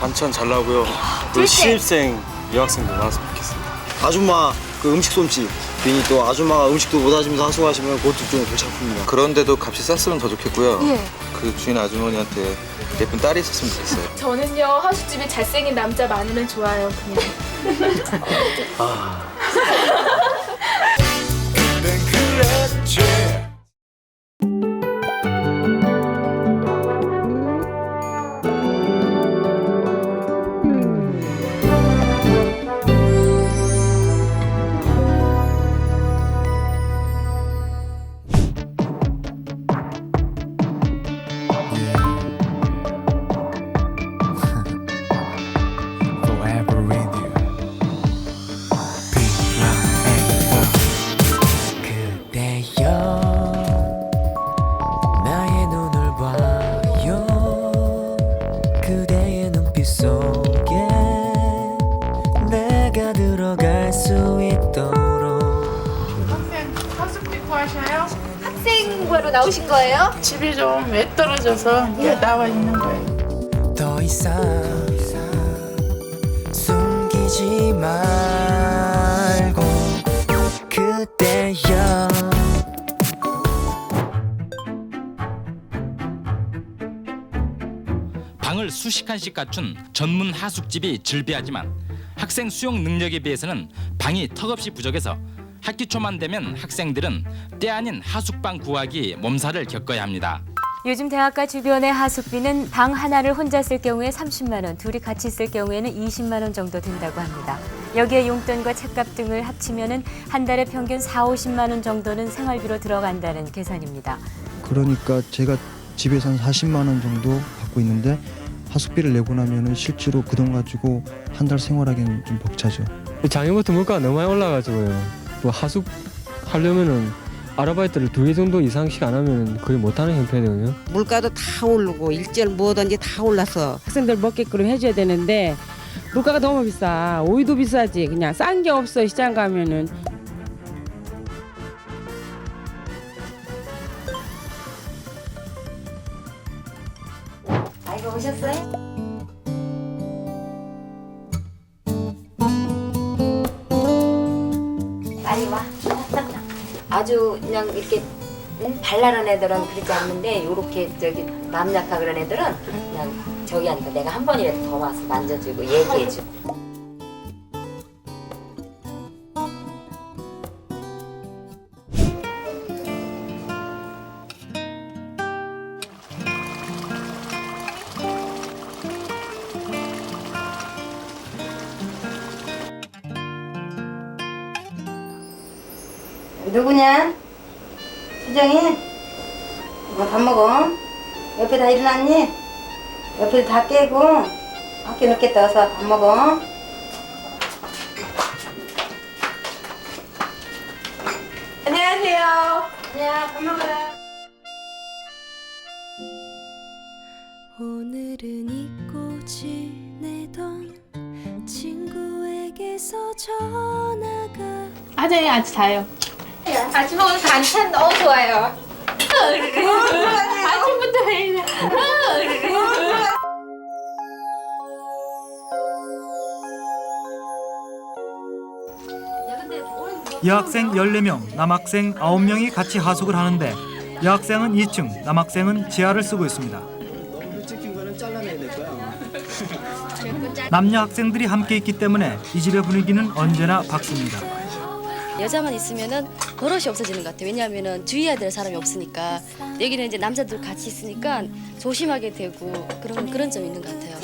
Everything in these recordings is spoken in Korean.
반찬 잘 나오고요. 또 둘째. 신입생 여학생들 많았으면 좋겠습니다. 아줌마 그 음식 솜씨 괜히 또 아줌마가 음식도 못 하시면서 하수하시면 그것도 좀 골치 아픕니다. 그런데도 값이 쌌으면 더 좋겠고요. 예. 그 주인 아주머니한테 예쁜 딸이 있었으면 좋겠어요. 저는요 하숙집에 잘생긴 남자 많으면 좋아요 그냥 forever 구하셔요? 학생부로 나오신 거예요? 집이 좀 외떨어져서 이제 나와 있는 거예요. 더 이상 숨기지 말고 그대여 방을 수십 칸씩 갖춘 전문 하숙집이 즐비하지만 학생 수용 능력에 비해서는 방이 턱없이 부족해서 학기 초만 되면 학생들은 때 아닌 하숙방 구하기 몸살을 겪어야 합니다. 요즘 대학가 주변의 하숙비는 방 하나를 혼자 쓸 경우에 30만 원, 둘이 같이 쓸 경우에는 20만 원 정도 든다고 합니다. 여기에 용돈과 책값 등을 합치면은 한 달에 평균 4, 50만 원 정도는 생활비로 들어간다는 계산입니다. 그러니까 제가 집에서 한 40만 원 정도 받고 있는데 하숙비를 내고 나면은 실제로 그 돈 가지고 한 달 생활하기는 좀 벅차죠. 작년부터 물가가 너무 많이 올라가지고요. 또 하숙 하려면은 아르바이트를 두 개 정도 이상씩 안 하면 거의 못하는 형편이거든요. 물가도 다 오르고 일절 뭐든지 다 올라서 학생들 먹게끔 해줘야 되는데 물가가 너무 비싸. 오이도 비싸지. 그냥 싼 게 없어 시장 가면은 빨리 와. 아주 그냥 이렇게 응? 발랄한 애들은 그렇지 않는데 요렇게 저기 남 약하 그런 애들은 그냥 저기 하니까 내가 한 번이라도 더 와서 만져주고 얘기해주고 누구냐? 수정이? 뭐밥 먹어? 옆에 다 일어났니? 옆에 다 깨고 학교 늦겠다 어서 밥 먹어 안녕하세요 야, 밥 먹어라 오늘은 잊고 지내던 친구에게서 전화가 아저씨 아직 자요 아줌마 오늘 반찬 너무 좋아요 아침부터 여학생 14명, 남학생 9명이 같이 하숙을 하는데 여학생은 2층, 남학생은 지하를 쓰고 있습니다. 남녀 학생들이 함께 있기 때문에 이 집의 분위기는 언제나 밝습니다. 여자만 있으면은 버릇이 없어지는 것 같아요. 왜냐하면은 주의해야 될 사람이 없으니까 여기는 이제 남자들 같이 있으니까 조심하게 되고 그런 그런 점이 있는 것 같아요.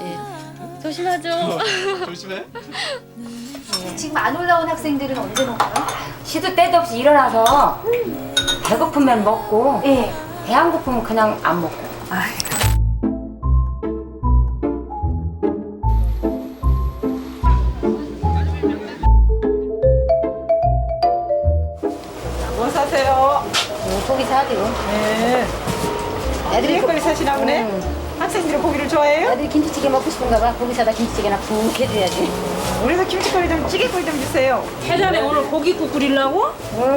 예. 조심하죠. 지금 안 올라온 학생들은 언제 먹어요? 시도 때도 없이 일어나서 배고프면 먹고 배안 고프면 그냥 안 먹고 뭐 고기 사죠 네 애들이 예쁘게 사시나 보네 학생들이 고기를 좋아해요? 애들이 김치찌개 먹고 싶은가 봐 고기 사다 김치찌개나 푹 해줘야지 우리도 김치거리 좀 찌개거리 좀 주세요 해전에 오늘 고기국 끓이려고?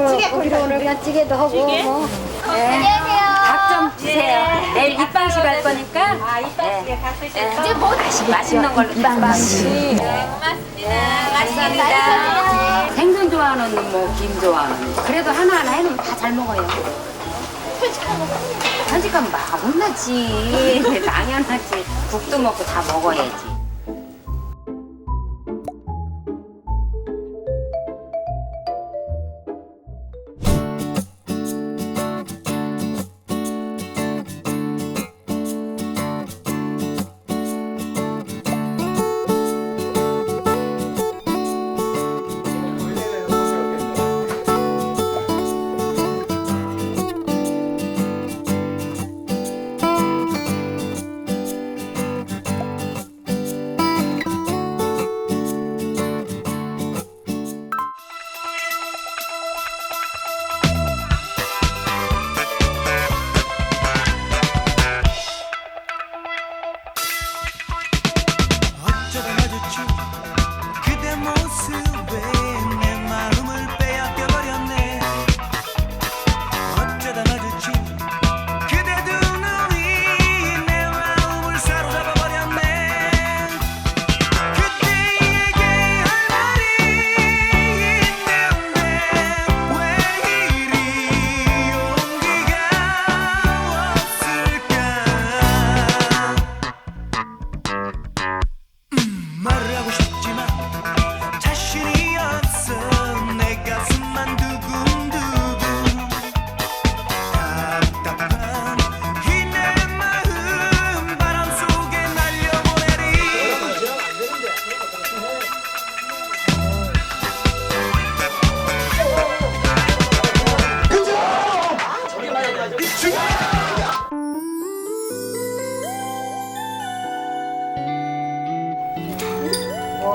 찌개 고기로 오늘 그냥 찌개도 하고 뭐. 안녕하세요 각종 좀 주세요. 내일 입방식 할 거니까. 아, 입방식에 갔으시죠? 이제 뭐 다시 맛있는 걸로 입방식. 네, 고맙습니다. 감사합니다. 생선 좋아하는 뭐, 김 좋아하는 그래도 하나하나 해놓으면 다 잘 먹어요. 편식하면 막 혼나지. 당연하지. 국도 먹고 다 먹어야지.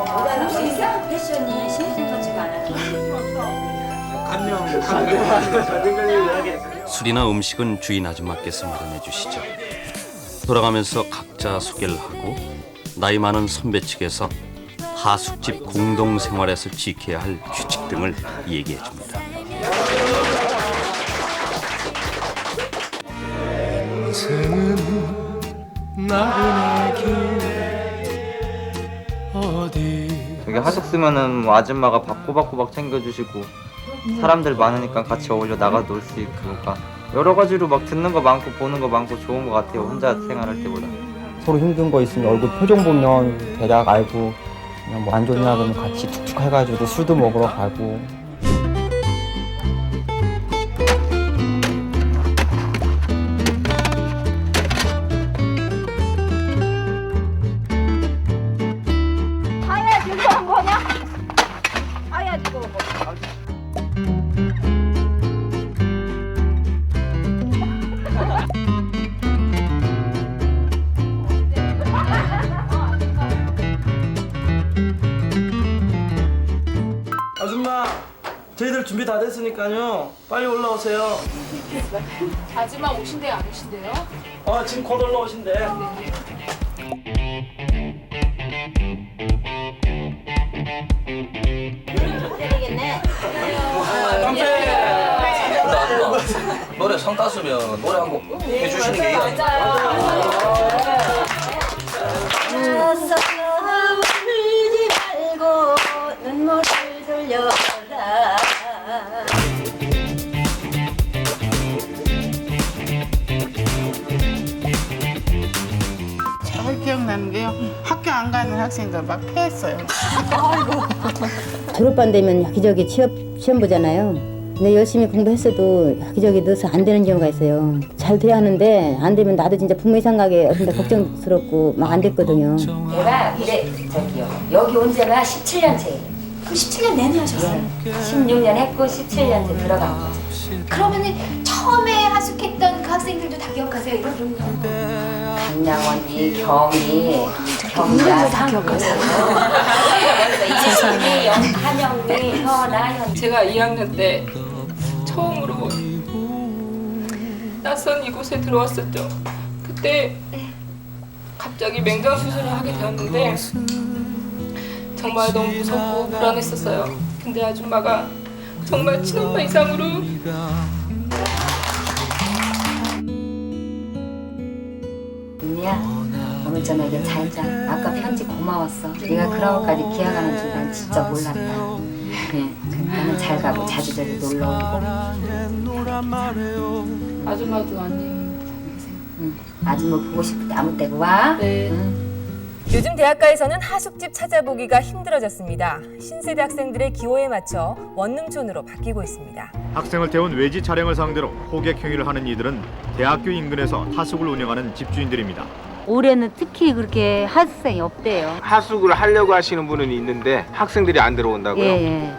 모자는 수 있어? 패션이 신생 같지가 않아. 술이나 음식은 주인 아줌마께서 마련해 주시죠. 돌아가면서 각자 소개를 하고 나이 많은 선배 측에서 하숙집 공동 생활에서 지켜야 할 규칙 등을 얘기해 줍니다. 인생은 나른하게 여기 하숙 쓰면은 뭐 아줌마가 밥 꼬박꼬박 챙겨주시고 사람들 많으니까 같이 어울려 나가 놀 수 있고 그러니까 여러 가지로 막 듣는 거 많고 보는 거 많고 좋은 거 같아요 혼자 생활할 때보다. 서로 힘든 거 있으면 얼굴 표정 보면 대략 알고 그냥 뭐 안 좋냐 그러면 같이 툭툭 해가지고 술도 먹으러 가고 준비 다 됐으니까요. 빨리 올라오세요. 아줌마 오신대요 안 오신대요? 어, 지금 곧 올라오신대. 노래 상 땄으면 노래 한 곡 해주시는 게 이게 알았어 안 가는 학생들 막 패했어요. 졸업반 되면 여기저기 취업 시험 보잖아요. 근데 열심히 공부했어도 여기저기 넣어서 안 되는 경우가 있어요. 잘 돼야 하는데 안 되면 나도 진짜 부모 이상하게 근데 걱정스럽고 막 안 됐거든요. 내가 이래 저기요 여기 온 지가 17년째예요. 그럼 17년 내내 하셨어요? 16년 했고 17년째 들어간 거죠. 그러면은 처음에 하숙했던 그 학생들도 다 기억하세요? 이거 그럼요. 강양언니, 경이, 경자, 다 상구, 세상에. 이순이, 한영미, 현아, 현. 제가 2학년 때 처음으로 낯선 이곳에 들어왔었죠. 그때 갑자기 맹장 수술을 하게 되었는데 정말 너무 무섭고 불안했었어요. 근데 아줌마가 정말 친엄마 이상으로 오 늘 저녁에 잘자 아까 편지 고마웠어 네가 그런 것까지 기약하는 줄 난 진짜 몰랐다 네, 나는 잘 가고 자주 저기 놀러 오고 아줌마도 안녕히 응. 아줌마 보고 싶을 때 아무 때고 와 네. 요즘 대학가에서는 하숙집 찾아보기가 힘들어졌습니다. 신세대 학생들의 기호에 맞춰 원룸촌으로 바뀌고 있습니다. 학생을 태운 외지 차량을 상대로 호객 행위를 하는 이들은 대학교 인근에서 하숙을 운영하는 집주인들입니다. 올해는 특히 그렇게 학생이 없대요. 하숙을 하려고 하시는 분은 있는데 학생들이 안 들어온다고요? 예,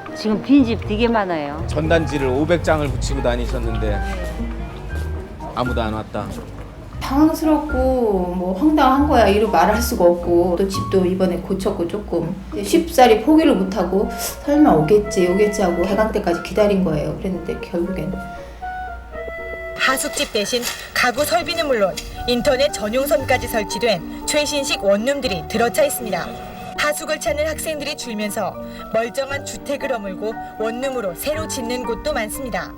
예. 지금 빈집 되게 많아요. 전단지를 500장을 붙이고 다니셨는데 아무도 안 왔다. 당황스럽고 뭐 황당한 거야 이루 말할 수가 없고 또 집도 이번에 고쳤고 조금 쉽사리 포기를 못하고 설마 오겠지 오겠지 하고 개강 때까지 기다린 거예요 그랬는데 결국엔 하숙집 대신 가구 설비는 물론 인터넷 전용선까지 설치된 최신식 원룸들이 들어차 있습니다. 하숙을 찾는 학생들이 줄면서 멀쩡한 주택을 허물고 원룸으로 새로 짓는 곳도 많습니다.